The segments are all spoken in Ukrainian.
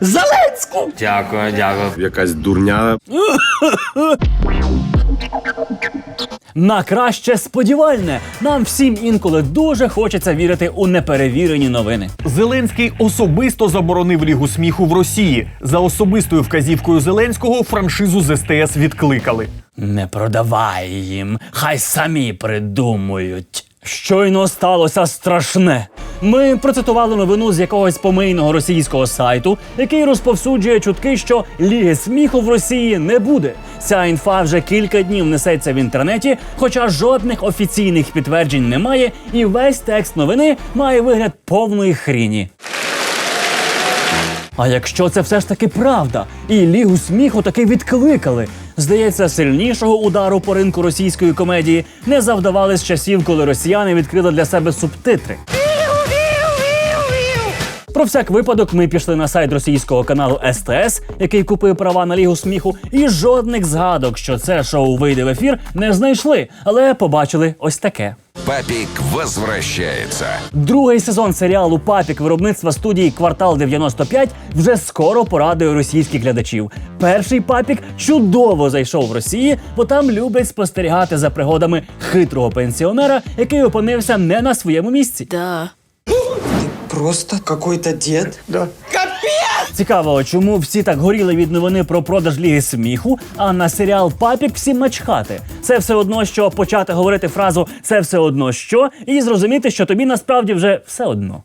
Зеленську! Дякую, дякую. Якась дурня. На краще сподівальне. Нам всім інколи дуже хочеться вірити у неперевірені новини. Зеленський особисто заборонив лігу сміху в Росії. За особистою вказівкою Зеленського франшизу з СТС відкликали. Не продавай їм, хай самі придумують. Щойно сталося страшне. Ми процитували новину з якогось помийного російського сайту, який розповсюджує чутки, що ліги сміху в Росії не буде. Ця інфа вже кілька днів несеться в інтернеті, хоча жодних офіційних підтверджень немає, і весь текст новини має вигляд повної хріні. А якщо це все ж таки правда, і лігу сміху таки відкликали. Здається, сильнішого удару по ринку російської комедії не завдавали з часів, коли росіяни відкрили для себе субтитри. Про всяк випадок ми пішли на сайт російського каналу СТС, який купив права на лігу сміху, і жодних згадок, що це шоу вийде в ефір, не знайшли, але побачили ось таке. Папик возвращается. Другий сезон серіалу Папік виробництва студії Квартал 95 вже скоро порадує російських глядачів. Перший папік чудово зайшов в Росії, бо там люблять спостерігати за пригодами хитрого пенсіонера, який опинився не на своєму місці. Просто какой-то дед? Цікаво, чому всі так горіли від новини про продаж ліги сміху, а на серіал Папік всім начхати. Це все одно, що почати говорити фразу це все одно що, і зрозуміти, що тобі насправді вже все одно.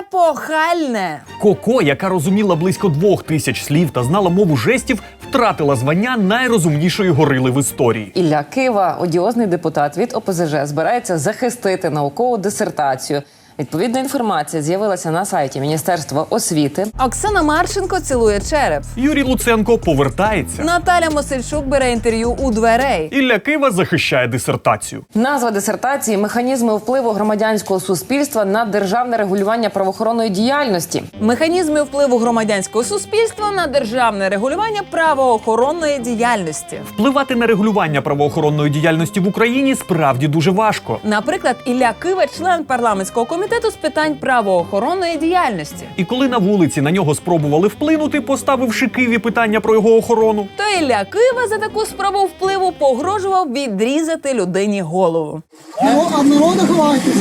Епохальне. Коко, яка розуміла близько двох тисяч слів та знала мову жестів, втратила звання найрозумнішої горили в історії. Ілля Кива, одіозний депутат від ОПЗЖ, збирається захистити наукову дисертацію. Відповідна інформація з'явилася на сайті Міністерства освіти. Оксана Марченко цілує череп. Юрій Луценко повертається. Наталя Мосильчук бере інтерв'ю у дверей. Ілля Кива захищає дисертацію. Назва дисертації механізми впливу громадянського суспільства на державне регулювання правоохоронної діяльності. Механізми впливу громадянського суспільства на державне регулювання правоохоронної діяльності. Впливати на регулювання правоохоронної діяльності в Україні справді дуже важко. Наприклад, Ілля Кива, член парламентського комітету з питань правоохоронної діяльності. І коли на вулиці на нього спробували вплинути, поставивши Киві питання про його охорону, То Ілля Кива за таку спробу впливу погрожував відрізати людині голову. Ну, а народу ховайтесь.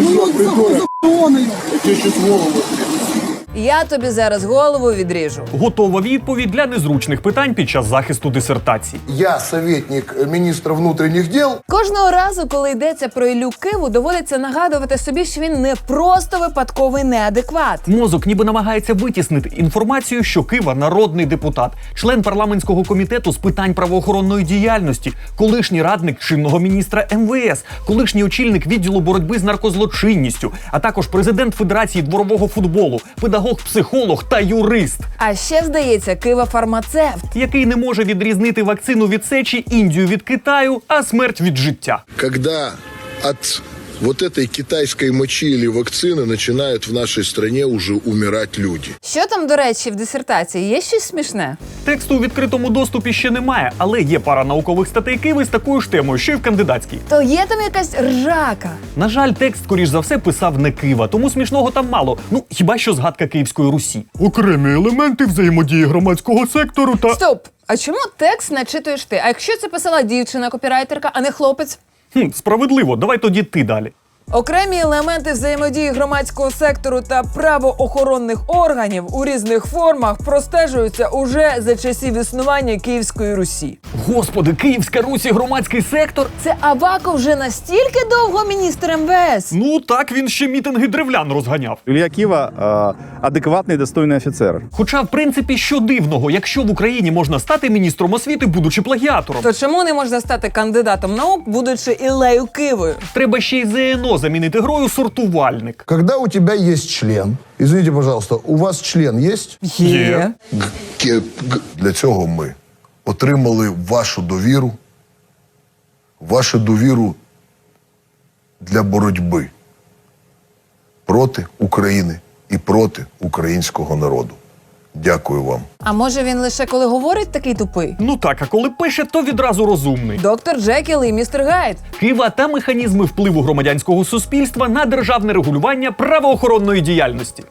Ну, от за-. Я тобі зараз голову відріжу. готова відповідь для незручних питань під час захисту дисертації. Я советник министра внутренних дел. Кожного разу, коли йдеться про Іллю Киву, доводиться нагадувати собі, що він не просто випадковий неадекват. Мозок ніби намагається витіснити інформацію, що Кива народний депутат, член парламентського комітету з питань правоохоронної діяльності, колишній радник чинного міністра МВС, колишній очільник відділу боротьби з наркозлочинністю, а також президент Федерації дворового футболу, педагог, психолог та юрист, А ще здається, Кива фармацевт. який не може відрізнити вакцину від сечі, Індію від Китаю, а смерть від життя. Когда от вот этой китайской мочи или вакцины начинают в нашей стране уже умирать люди. Що там, до речі, в дисертації? Є щось смішне? Тексту у відкритому доступі ще немає, але є пара наукових статей Киви з такою ж темою, що й в кандидатській. То є там якась ржака. На жаль, текст, скоріш за все, писав не Кива, тому смішного там мало. Ну хіба що згадка Київської Русі. Окремі елементи взаємодії громадського сектору та Стоп! А чому текст начитуєш ти? А якщо це писала дівчина копірайтерка, а не хлопець? Хм, справедливо. Давай тоді ти далі. Окремі елементи взаємодії громадського сектору та правоохоронних органів у різних формах простежуються уже за часів існування Київської Русі. Господи, Київська Русь і громадський сектор. Це Аваков вже настільки довго міністр МВС. Ну так він ще мітинги древлян розганяв. Илья Кива э, адекватный, достойный офицер. Хоча, в принципі, що дивного, якщо в Україні можна стати міністром освіти, будучи плагіатором, То чому не можна стати кандидатом наук, будучи Ілею Кивою? треба ще й ЗНО замінити грою сортувальник. Когда у тебя есть член, извините, пожалуйста, у вас член есть? Є. Ке- г- Для цього ми отримали вашу довіру, вашу довіру для боротьби проти України і проти українського народу. Дякую вам. А може він лише коли говорить такий тупий? Ну так, а коли пише, то відразу розумний. Доктор Джекіл і містер Гайд. Кива та механізми впливу громадянського суспільства на державне регулювання правоохоронної діяльності.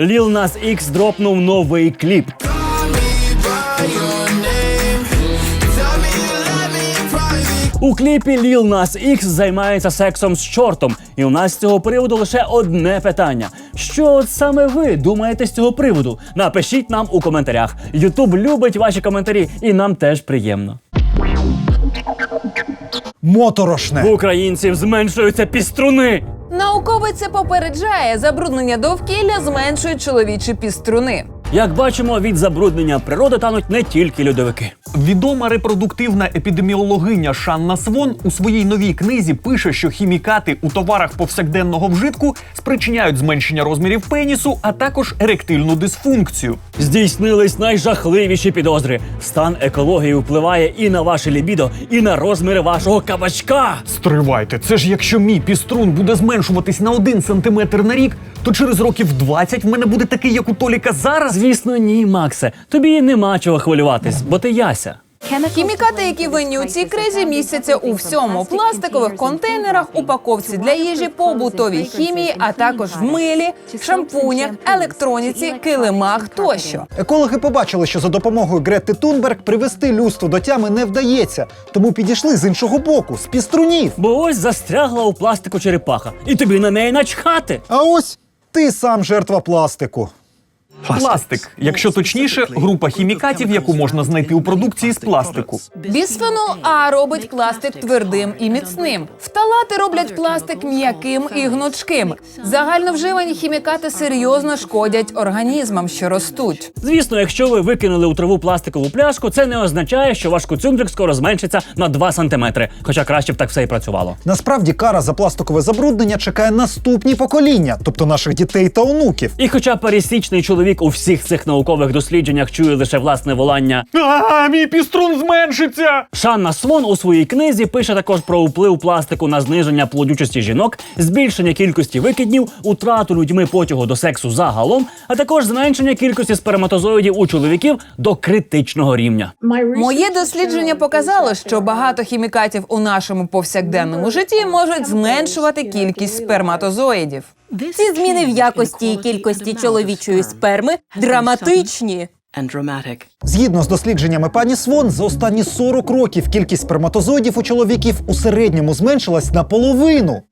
Ліл Нас Ікс дропнув новий кліп. У кліпі Lil Nas X займається сексом з чортом, і у нас з цього приводу лише одне питання: що от саме ви думаєте з цього приводу? Напишіть нам у коментарях. Ютуб любить ваші коментарі, і нам теж приємно. Моторошне. В українців зменшуються піструни. Науковець це попереджає, забруднення довкілля зменшують чоловічі піструни. Як бачимо, від забруднення природи тануть не тільки льодовики. Відома репродуктивна епідеміологиня Шанна Свон у своїй новій книзі пише, що хімікати у товарах повсякденного вжитку спричиняють зменшення розмірів пенісу, а також еректильну дисфункцію. Здійснились найжахливіші підозри. Стан екології впливає і на ваше лібідо, і на розміри вашого кабачка. Стривайте, це ж якщо мій піструн буде зменшуватись на один сантиметр на рік, то через років 20 в мене буде такий, як у Толіка зараз. Звісно, ні, Максе. Тобі нема чого хвилюватись, бо ти яся. Хімікати, які винні у цій кризі, містяться у всьому пластикових контейнерах, упаковці для їжі, побутовій хімії, а також в милі, шампунях, електроніці, килимах тощо. Екологи побачили, що за допомогою Гретти Тунберг привести людство до тями не вдається, тому підійшли з іншого боку, з піструнів. Бо ось застрягла у пластику черепаха, і тобі на неї начхати. А ось ти сам жертва пластику. Пластик, якщо точніше, група хімікатів, яку можна знайти у продукції з пластику. Бісфенол А робить пластик твердим і міцним. Фталати роблять пластик м'яким і гнучким. Загальновживані хімікати серйозно шкодять організмам, що ростуть. Звісно, якщо ви викинули у траву пластикову пляшку, це не означає, що ваш куцюндрик скоро зменшиться на 2 сантиметри. Хоча краще б так все і працювало. Насправді кара за пластикове забруднення чекає наступні покоління, тобто наших дітей та онуків. І хоча пересічний чоловік у всіх цих наукових дослідженнях чує лише власне волання А, мій піструн зменшиться! Шанна Свон у своїй книзі пише також про вплив пластику на зниження плодючості жінок, збільшення кількості викиднів, утрату людьми потягу до сексу загалом, а також зменшення кількості сперматозоїдів у чоловіків до критичного рівня. Моє дослідження показало, що багато хімікатів у нашому повсякденному житті можуть зменшувати кількість сперматозоїдів. Ці зміни в якості і кількості чоловічої сперми драматичні. Згідно з дослідженнями пані Свон, за останні 40 років кількість сперматозоїдів у чоловіків у середньому зменшилась наполовину.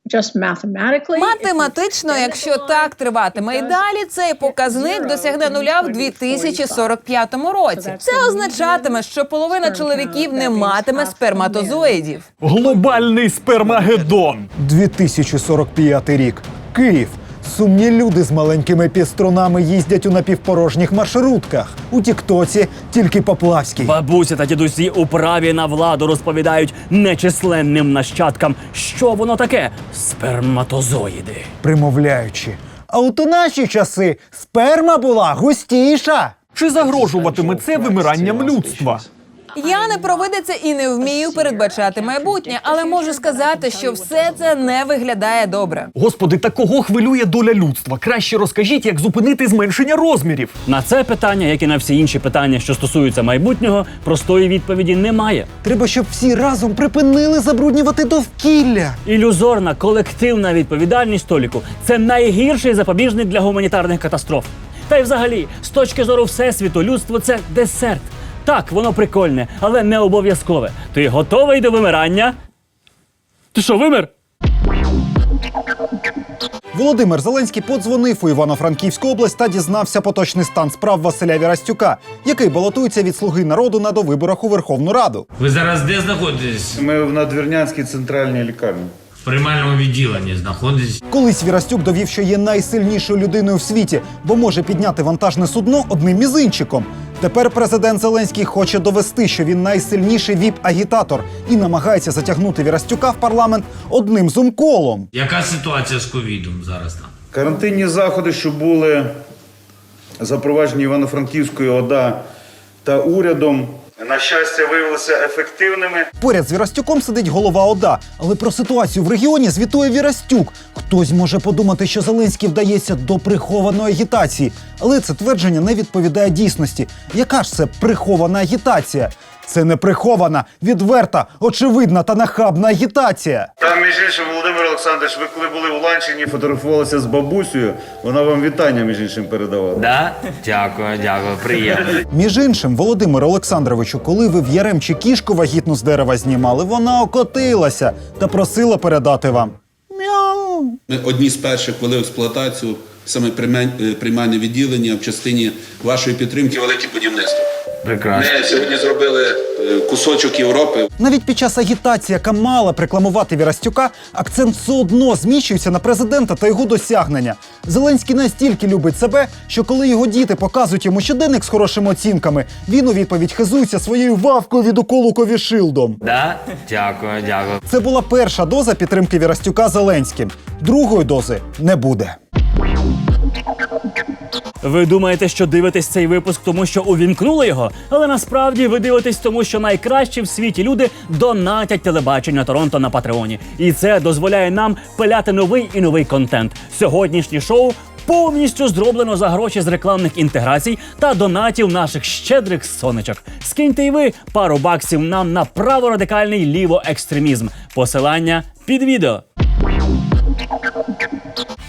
Математично, якщо так триватиме і далі, цей показник досягне нуля в 2045 році. Це означатиме, що половина чоловіків не матиме сперматозоїдів. Глобальний спермагеддон. 2045 рік. Київ. Сумні люди з маленькими піструнами їздять у напівпорожніх маршрутках. У Тіктоці тільки Поплавський. Бабусі та дідусі у праві на владу розповідають нечисленним нащадкам, що воно таке сперматозоїди. примовляючи. А от у наші часи сперма була густіша. Чи загрожуватиме це вимиранням людства? Я не провидиця і не вмію передбачати майбутнє, але можу сказати, що все це не виглядає добре. Господи, та кого хвилює доля людства? Краще розкажіть, як зупинити зменшення розмірів. На це питання, як і на всі інші питання, що стосуються майбутнього, простої відповіді немає. Треба, щоб всі разом припинили забруднювати довкілля. Ілюзорна колективна відповідальність Толіку це найгірший запобіжник для гуманітарних катастроф. Та й взагалі, з точки зору всесвіту, людство це десерт. Так, воно прикольне, але не обов'язкове. Ти готовий до вимирання? Ти що, вимер? Володимир Зеленський подзвонив у Івано-Франківську область та дізнався поточний стан справ Василя Вірастюка, який балотується від слуги народу на довиборах у Верховну Раду. Ви зараз де знаходитесь? Ми в Надвірнянській центральній лікарні. В приймальному відділенні знаходитесь. Колись Вірастюк довів, що є найсильнішою людиною в світі, бо може підняти вантажне судно одним мізинчиком. Тепер президент Зеленський хоче довести, що він найсильніший віп-агітатор і намагається затягнути Вірастюка в парламент одним зумколом. Яка ситуація з ковідом зараз там? Карантинні заходи, що були запроваджені Івано-Франківською ОДА та урядом, на щастя, виявилися ефективними. Поряд з Вірастюком сидить голова ОДА, але про ситуацію в регіоні звітує Вірастюк. Хтось може подумати, що Зеленський вдається до прихованої агітації, але це твердження не відповідає дійсності. Яка ж це прихована агітація? Це не прихована, відверта, очевидна та нахабна агітація. Там, між іншим, Володимир Олександрович, ви коли були в Ланчині, фотографувалися з бабусею, вона вам вітання, між іншим, передавала. Да? Дякую, дякую, приємно. Між іншим, Володимир Олександровичу, коли ви в Яремчі кішку вагітну з дерева знімали, вона окотилася та просила передати вам. Мяу. Ми одні з перших ввели в експлуатацію саме е, приймальне відділення в частині вашої підтримки велике будівництво. Прекрасно. Ми сьогодні зробили е, кусочок Європи. Навіть під час агітації, яка мала б рекламувати Вірастюка, акцент все одно зміщується на президента та його досягнення. Зеленський настільки любить себе, що коли його діти показують йому щоденник з хорошими оцінками, він у відповідь хизується своєю вавкою від уколу ковішилдом. Да? Дякую, дякую. Це була перша доза підтримки Вірастюка Зеленським. Другої дози не буде. Ви думаєте, що дивитесь цей випуск, тому що увімкнули його, але насправді ви дивитесь, тому що найкращі в світі люди донатять телебачення Торонто на Патреоні. І це дозволяє нам пиляти новий і новий контент. Сьогоднішнє шоу повністю зроблено за гроші з рекламних інтеграцій та донатів наших щедрих сонечок. Скиньте й ви пару баксів нам на праворадикальний лівоекстремізм. Посилання під відео.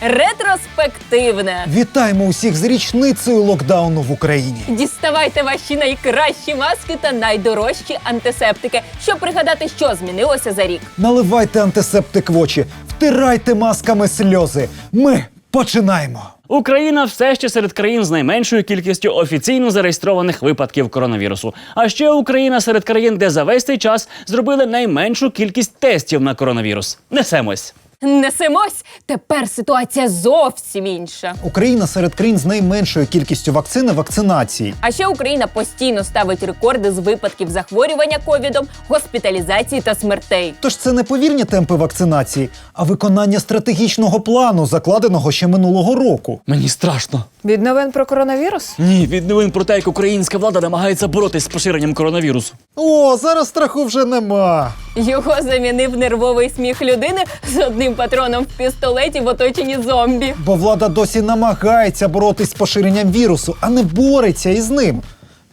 Ретроспективне. Вітаємо усіх з річницею локдауну в Україні. Діставайте ваші найкращі маски та найдорожчі антисептики, щоб пригадати, що змінилося за рік. Наливайте антисептик в очі, втирайте масками сльози. Ми починаємо. Україна все ще серед країн з найменшою кількістю офіційно зареєстрованих випадків коронавірусу. А ще Україна серед країн, де за весь цей час зробили найменшу кількість тестів на коронавірус. Несемось. Несемось. Тепер ситуація зовсім інша. Україна серед країн з найменшою кількістю вакцини вакцинації. А ще Україна постійно ставить рекорди з випадків захворювання ковідом, госпіталізації та смертей. Тож це не повірні темпи вакцинації, а виконання стратегічного плану, закладеного ще минулого року. Мені страшно. Від новин про коронавірус? Ні, від новин про те, як українська влада намагається боротись з поширенням коронавірусу. О, зараз страху вже нема. Його замінив нервовий сміх людини з одним патроном в пістолеті в оточенні зомбі. Бо влада досі намагається боротись з поширенням вірусу, а не бореться із ним.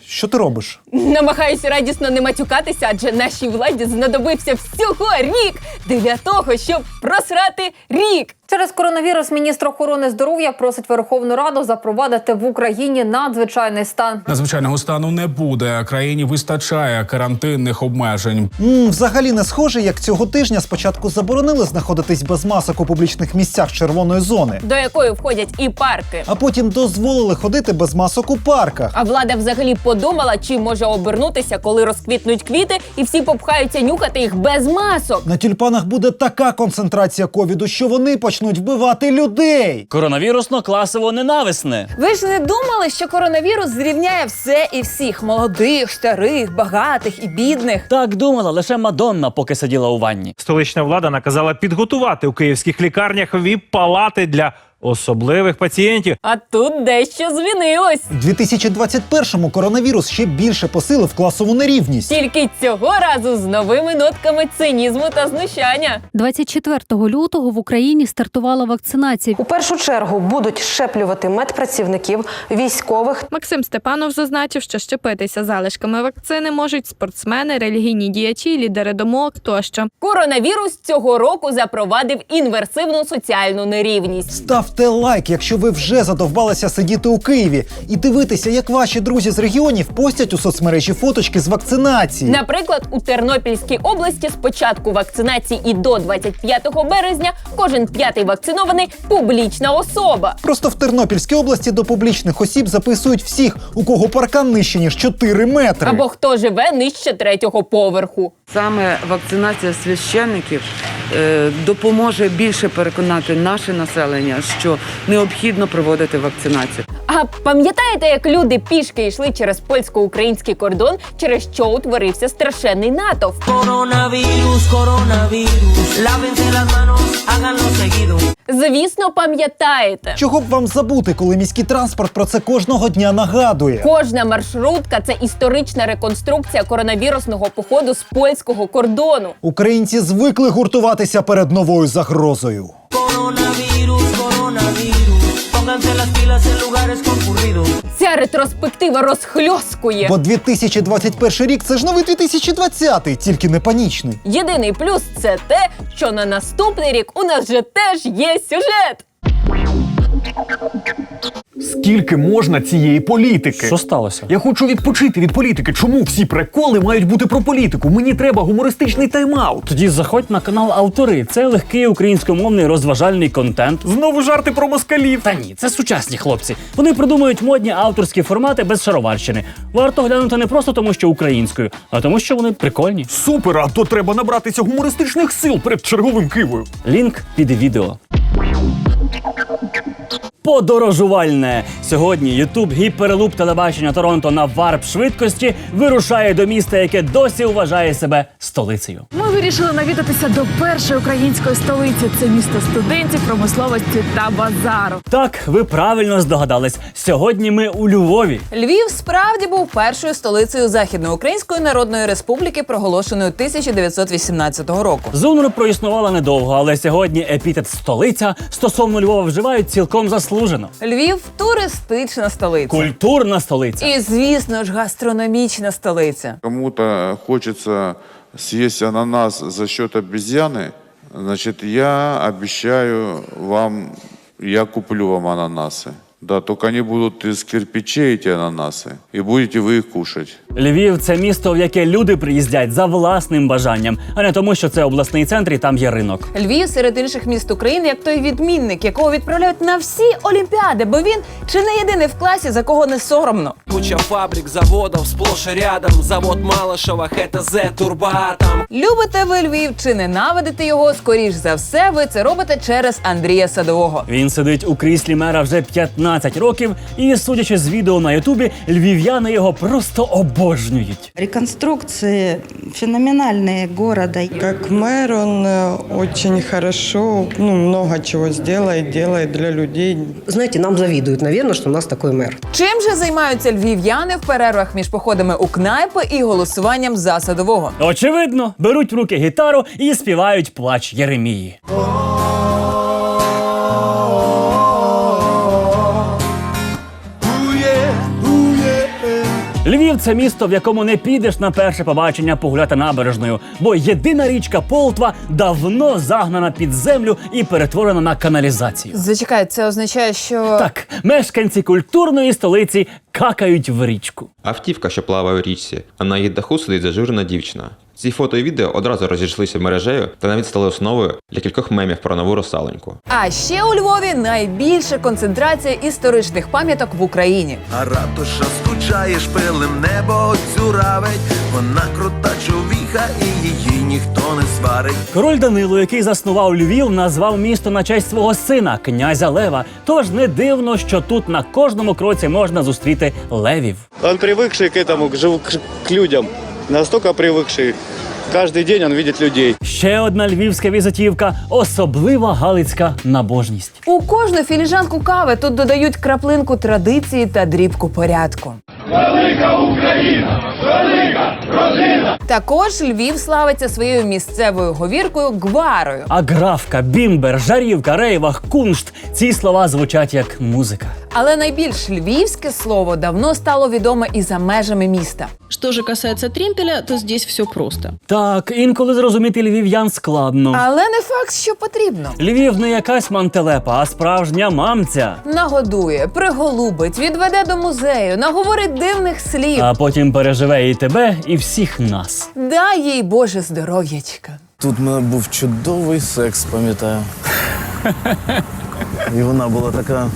Що ти робиш? Намагаюся радісно не матюкатися, адже нашій владі знадобився всього рік для того, щоб просрати рік. Через коронавірус міністр охорони здоров'я просить Верховну Раду запровадити в Україні надзвичайний стан. Надзвичайного стану не буде. Країні вистачає карантинних обмежень. м взагалі не схоже, як цього тижня спочатку заборонили знаходитись без масок у публічних місцях червоної зони, До якої входять і парки. а потім дозволили ходити без масок у парках. А влада взагалі подумала, чим може обернутися, коли розквітнуть квіти, і всі попхаються нюхати їх без масок. На тюльпанах буде така концентрація ковіду, що вони почнуть вбивати людей. Коронавірусно класово ненависне. Ви ж не думали, що коронавірус зрівняє все і всіх молодих, старих, багатих і бідних. Так думала лише Мадонна, поки сиділа у ванні. Столична влада наказала підготувати у київських лікарнях віп-палати для особливих пацієнтів. А тут дещо змінилось. У 2021-му коронавірус ще більше посилив класову нерівність. Тільки цього разу з новими нотками цинізму та знущання. 24 лютого в Україні стартувала вакцинація. У першу чергу будуть щеплювати медпрацівників, військових. Максим Степанов зазначив, що щепитися залишками вакцини можуть спортсмени, релігійні діячі, лідери домок тощо. Коронавірус цього року запровадив інверсивну соціальну нерівність. Ставте лайк, якщо ви вже задовбалися сидіти у Києві і дивитися, як ваші друзі з регіонів постять у соцмережі фоточки з вакцинації. Наприклад, у Тернопільській області з початку вакцинації і до 25 березня кожен п'ятий вакцинований публічна особа. Просто в Тернопільській області до публічних осіб записують всіх, у кого паркан нижче ніж 4 метри. Або хто живе нижче третього поверху. Саме вакцинація священників е, допоможе більше переконати наше населення, що необхідно проводити вакцинацію. А пам'ятаєте, як люди пішки йшли через польсько-український кордон, через що утворився страшенний натовп? Coronavirus, coronavirus, lávense las manos, háganlo seguido. Звісно, пам'ятаєте. Чого б вам забути, коли міський транспорт про це кожного дня нагадує? Кожна маршрутка це історична реконструкція коронавірусного походу з польського кордону. Українці звикли гуртуватися перед новою загрозою. Lugares concurridos. Ця ретроспектива розхльоскує. Бо 2021 рік це ж новий 2020, тільки не панічний. Єдиний плюс це те, що на наступний рік у нас же теж є сюжет. Скільки можна цієї політики? Що сталося? Я хочу відпочити від політики. Чому всі приколи мають бути про політику? Мені треба гумористичний тайм-аут. Тоді заходь на канал Автори. Це легкий українськомовний розважальний контент. Знову жарти про москалів. Та ні, це сучасні хлопці. Вони придумують модні авторські формати без шароварщини. Варто глянути не просто тому, що українською, а тому, що вони прикольні. Супер, а то треба набратися гумористичних сил перед черговим кивою. Лінк під відео. Подорожувальне сьогодні Ютуб гіперлуп телебачення Торонто на варп швидкості вирушає до міста, яке досі вважає себе столицею. Ми вирішили навідатися до першої української столиці. Це місто студентів, промисловості та базару. Так, ви правильно здогадались. Сьогодні ми у Львові. Львів справді був першою столицею Західноукраїнської Народної Республіки, проголошеною 1918 року. Зунр проіснувала недовго, але сьогодні епітет столиця стосовно Львова вживають цілком заслужено. Львів туристична столиця. Культурна столиця. І, звісно ж, гастрономічна столиця. Кому-то хочется съесть ананас за счет обезьяны, значит, я обещаю вам, я куплю вам ананасы. Да, только они будут из кирпичей, эти ананасы, и будете вы их кушать. Львів це місто, в яке люди приїздять за власним бажанням, а не тому, що це обласний центр і там є ринок. Львів серед інших міст України, як той відмінник, якого відправляють на всі олімпіади, бо він чи не єдиний в класі, за кого не соромно. Куча фабрик, заводов, сплошь и рядом. Завод Малышева, ХТЗ, Турбоатом. Любите ви Львів чи ненавидите його? Скоріш за все, ви це робите через Андрія Садового. Він сидить у кріслі мера вже 15 років, і судячи з відео на Ютубі, львів'яни його просто обожнюють. Реконструкции феноменальные города. Как мэр он э, очень хорошо, ну, много чего сделает, делает для людей. Знаете, нам завидуют, наверное, что у нас такой мэр. Чим же займаються львів'яни в перервах між походами у кнайпи і голосуванням за Садового? Очевидно, беруть в руки гітару і співають плач Єремії. Львів це місто, в якому не підеш на перше побачення погуляти набережною, бо єдина річка Полтва давно загнана під землю і перетворена на каналізацію. Зачекай, це означає, що Так, мешканці культурної столиці какають в річку. Автівка, що плаває у річці, а на її даху сидить зажурена дівчина. Ці фото і відео одразу розійшлися мережею та навіть стали основою для кількох мемів про нову русаленьку. А ще у Львові найбільша концентрація історичних пам'яток в Україні. А ратуша скучає шпилем небо дзюравить. Вона крута човіха і її ніхто не сварить. Король Данило, який заснував Львів, назвав місто на честь свого сина, князя Лева. Тож не дивно, що тут на кожному кроці можна зустріти левів. Он привыкший к этому, к, жив- к, к людям, настолько привыкший. Кожен день він бачить людей. Ще одна львівська візитівка особлива галицька набожність. У кожну філіжанку кави тут додають краплинку традиції та дрібку порядку. Велика Україна! Велика родина! Також Львів славиться своєю місцевою говіркою гварою. А графка, бімбер, жарівка, рейвах, куншт ці слова звучать як музика. Але найбільш львівське слово давно стало відоме і за межами міста. Что же касается тремпеля, то здесь все просто. Так, інколи зрозуміти львів'ян складно. Але не факт, що потрібно. Львів не якась мантелепа, а справжня мамця. Нагодує, приголубить, відведе до музею, наговорить дивних слів. А потім переживе і тебе, і всіх нас. Дай їй Боже здоров'ячка. Тут в мене був чудовий секс, пам'ятаю. І вона була така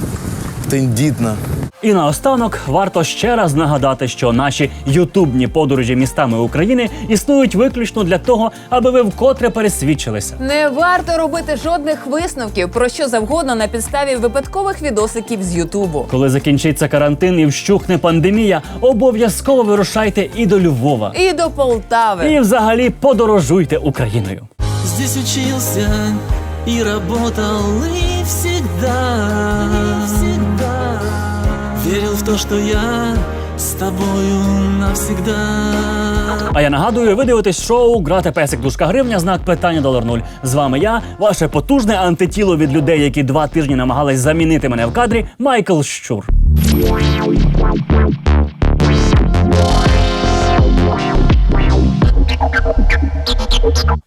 тендітна. І наостанок варто ще раз нагадати, що наші ютубні подорожі містами України існують виключно для того, аби ви вкотре пересвідчилися. Не варто робити жодних висновків про що завгодно на підставі випадкових відосиків з Ютубу. Коли закінчиться карантин і вщухне пандемія, обов'язково вирушайте і до Львова. І до Полтави. І взагалі подорожуйте Україною. Здесь учился и работал всегда, верил в то, что я з тобою навсегда. А я нагадую, ви дивитесь шоу Грати песик дужка гривня, знак питання долар нуль. З вами я, ваше потужне антитіло від людей, які два тижні намагались замінити мене в кадрі. Майкл Щур.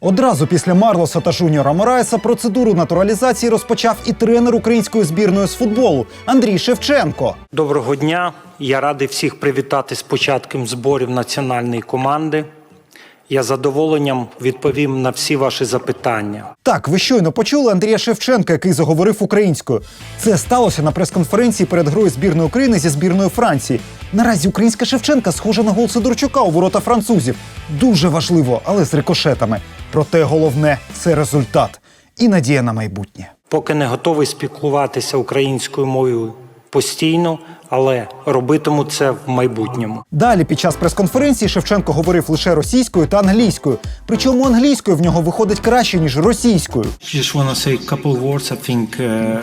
Одразу після Марлоса та Жуніора Морайса процедуру натуралізації розпочав і тренер української збірної з футболу Андрій Шевченко. Доброго дня. Я радий всіх привітати з початком зборів національної команди. Я задоволенням відповім на всі ваші запитання. Так, ви щойно почули Андрія Шевченка, який заговорив українською. Це сталося на прес-конференції перед грою збірної України зі збірною Франції. Наразі українська Шевченка схожа на гол Сидорчука у ворота французів. Дуже важливо, але з рикошетами. Проте головне це результат і надія на майбутнє. Поки не готовий спілкуватися українською мовою постійно, але робитиму це в майбутньому. Далі під час прес-конференції Шевченко говорив лише російською та англійською. Причому англійською в нього виходить краще ніж російською. Just want to say a couple words. I think uh,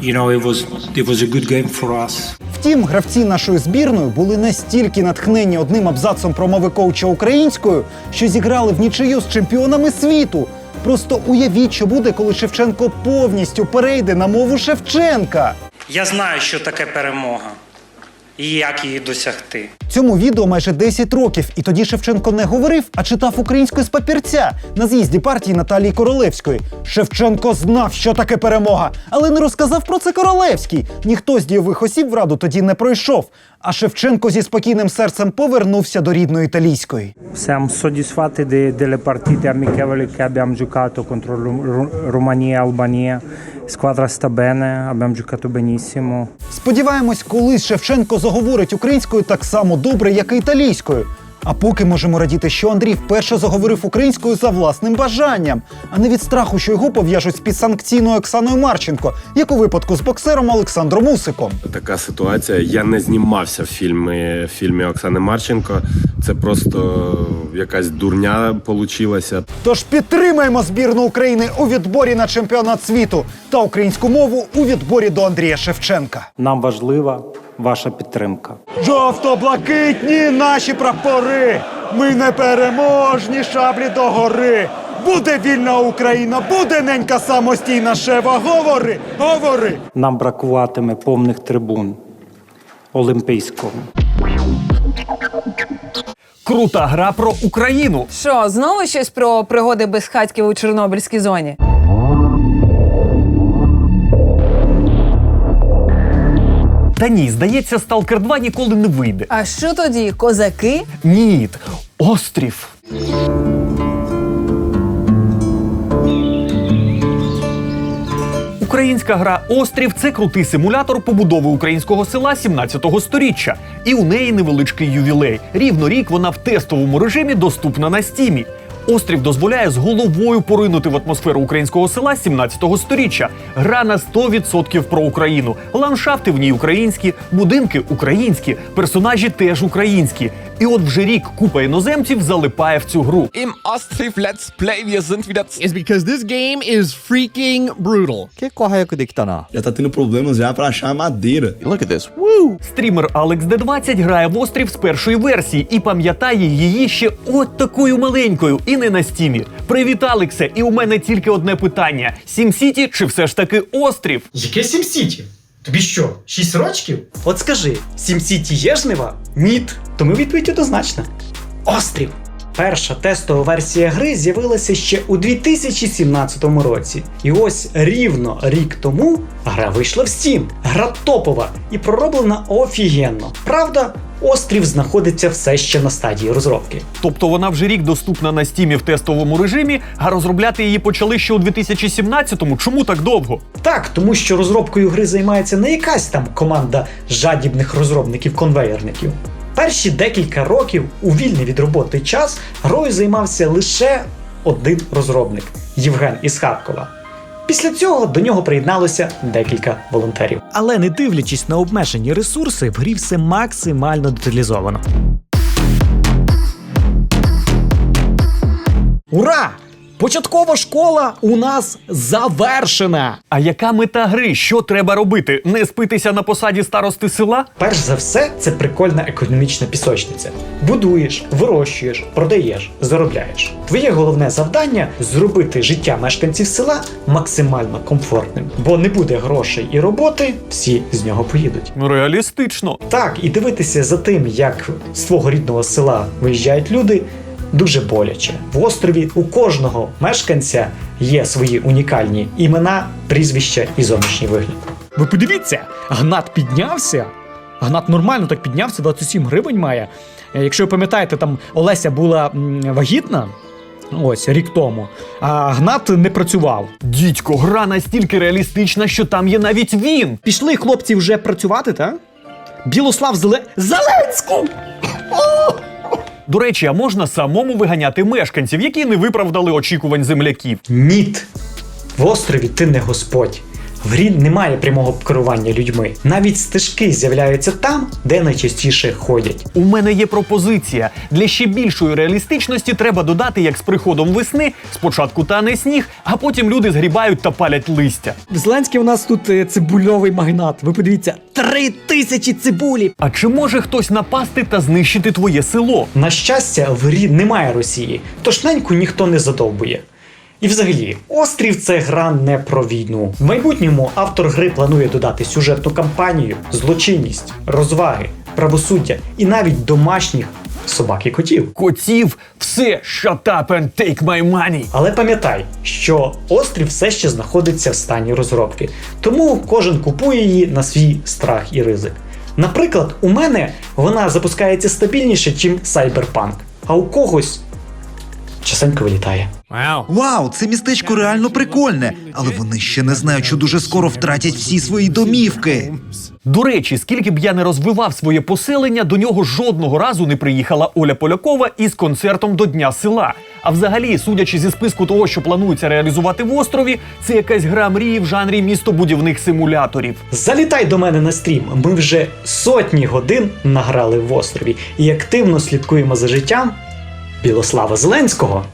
you know it was it was a good game for us. Втім, гравці нашої збірної були настільки натхнені одним абзацом про мови коуча українською, що зіграли в нічию з чемпіонами світу. Просто уявіть, що буде, коли Шевченко повністю перейде на мову Шевченка. Я знаю, що таке перемога і як її досягти. Цьому відео майже 10 років, і тоді Шевченко не говорив, а читав українською з папірця на з'їзді партії Наталії Королевської. Шевченко знав, що таке перемога, але не розказав про це Королевський. Ніхто з дійових осіб в раду тоді не пройшов. А Шевченко зі спокійним серцем повернувся до рідної італійської. Siamo soddisfatti de- delle partite amichevoli che abbiamo giocato contro Romania e Albania. Squadra sta bene, abbiamo giocato benissimo. Сподіваємось, колись Шевченко заговорить українською так само добре, як і італійською. А поки можемо радіти, що Андрій вперше заговорив українською за власним бажанням, а не від страху, що його пов'яжуть з підсанкційною Оксаною Марченко, як у випадку з боксером Олександром Усиком. Така ситуація. Я не знімався в фільмі, в фільмі Оксани Марченко. Це просто якась дурня получилася. Тож підтримаємо збірну України у відборі на чемпіонат світу та українську мову у відборі до Андрія Шевченка. Нам важлива ваша підтримка. Жовто-блакитні наші прапори. Ми непереможні шаблі до гори. Буде вільна Україна, буде ненька самостійна шева. Говори, говори. Нам бракуватиме повних трибун Олімпійського. Крута гра про Україну. Що, знову щось про пригоди безхатьків у Чорнобильській зоні? Та ні, здається, Сталкер 2 ніколи не вийде. А що тоді? Козаки? Ні, острів. Українська гра Острів це крутий симулятор побудови українського села 17-го сторіччя. І у неї невеличкий ювілей. Рівно рік вона в тестовому режимі доступна на стімі. Острів дозволяє з головою поринути в атмосферу українського села 17-го сторіччя. Гра на 100% про Україну. Ландшафти в ній українські, будинки українські, персонажі теж українські. І от вже рік купа іноземців залипає в цю гру. Im Ostriff Let's Play, wir sind wieder... Is because this game is freaking brutal. Que correco de que tá na? Já tá tendo problemas já pra achar madeira. Look at this. Стрімер Alex D20 грає в острів з першої версії і пам'ятає її ще от такою маленькою, і не на стімі. Привіт, Алексе! І у мене тільки одне питання: Сім-Сіті чи все ж таки острів? Яке Сім-Сіті? Тобі що, 6 рочків? От скажи, Сім-Сіті є жнива? Ніт. Тому відповідь однозначна. Острів. Перша тестова версія гри з'явилася ще у 2017 році. І ось рівно рік тому гра вийшла в Steam. Гра топова і пророблена офігенно. Правда, острів знаходиться все ще на стадії розробки. Тобто вона вже рік доступна на стімі в тестовому режимі, а розробляти її почали ще у 2017-му. Чому так довго? Так, тому що розробкою гри займається не якась там команда жадібних розробників-конвейерників. Перші декілька років у вільний від роботи час грою займався лише один розробник Євген із Харкова. Після цього до нього приєдналося декілька волонтерів. Але не дивлячись на обмежені ресурси, в грі все максимально деталізовано. Ура! Початкова школа у нас завершена. А яка мета гри? Що треба робити? Не спитися на посаді старости села? Перш за все, це прикольна економічна пісочниця. Будуєш, вирощуєш, продаєш, заробляєш. Твоє головне завдання зробити життя мешканців села максимально комфортним, бо не буде грошей і роботи, всі з нього поїдуть. Реалістично. Так, і дивитися за тим, як з твого рідного села виїжджають люди, дуже боляче. В острові у кожного мешканця є свої унікальні імена, прізвища і зовнішній вигляд. Ви подивіться, Гнат піднявся. Гнат нормально так піднявся, 27 гривень має. Е, Якщо ви пам'ятаєте, там Олеся була вагітна. Ось рік тому, а Гнат не працював. Дідько, гра настільки реалістична, що там є навіть він. Пішли хлопці вже працювати, так? Білослав Зеле... Зеленський! До речі, а можна самому виганяти мешканців, які не виправдали очікувань земляків. Ніт. В острові ти не господь. В грі немає прямого керування людьми. Навіть стежки з'являються там, де найчастіше ходять. У мене є пропозиція. Для ще більшої реалістичності треба додати, як з приходом весни спочатку тане сніг, а потім люди згрібають та палять листя. Зеленський у нас тут е, цибульовий магнат. Ви подивіться, три тисячі цибулі! А чи може хтось напасти та знищити твоє село? На щастя, в грі немає Росії, тож неньку ніхто не задовбує. І взагалі, острів це гра не про війну. В майбутньому автор гри планує додати сюжетну кампанію, злочинність, розваги, правосуддя і навіть домашніх собак і котів. Котів, все, shut up and take my money. Але пам'ятай, що острів все ще знаходиться в стані розробки, тому кожен купує її на свій страх і ризик. Наприклад, у мене вона запускається стабільніше, ніж Cyberpunk, а у когось частенько вилітає. Вау, це містечко реально прикольне, але вони ще не знають, що дуже скоро втратять всі свої домівки. До речі, скільки б я не розвивав своє поселення, до нього жодного разу не приїхала Оля Полякова із концертом до Дня села. А взагалі, судячи зі списку того, що планується реалізувати в острові, це якась гра мрії в жанрі містобудівних симуляторів. Залітай до мене на стрім. Ми вже сотні годин награли в острові і активно слідкуємо за життям Білослава Зеленського.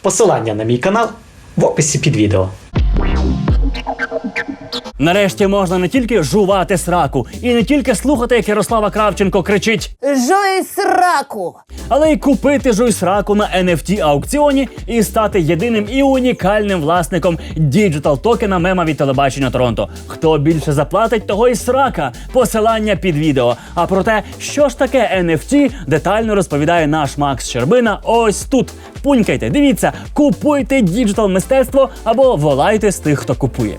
Посилання на мій канал в описі під відео. Нарешті можна не тільки жувати сраку і не тільки слухати, як Ярослава Кравченко кричить Жуй сраку! але й купити жуй сраку на NFT аукціоні і стати єдиним і унікальним власником діджитал токена мема від телебачення Торонто. Хто більше заплатить, того і срака. Посилання під відео. А про те, що ж таке NFT, детально розповідає наш Макс Щербина. Ось тут. Пунькайте, дивіться, купуйте діджитал мистецтво або волайте з тих, хто купує.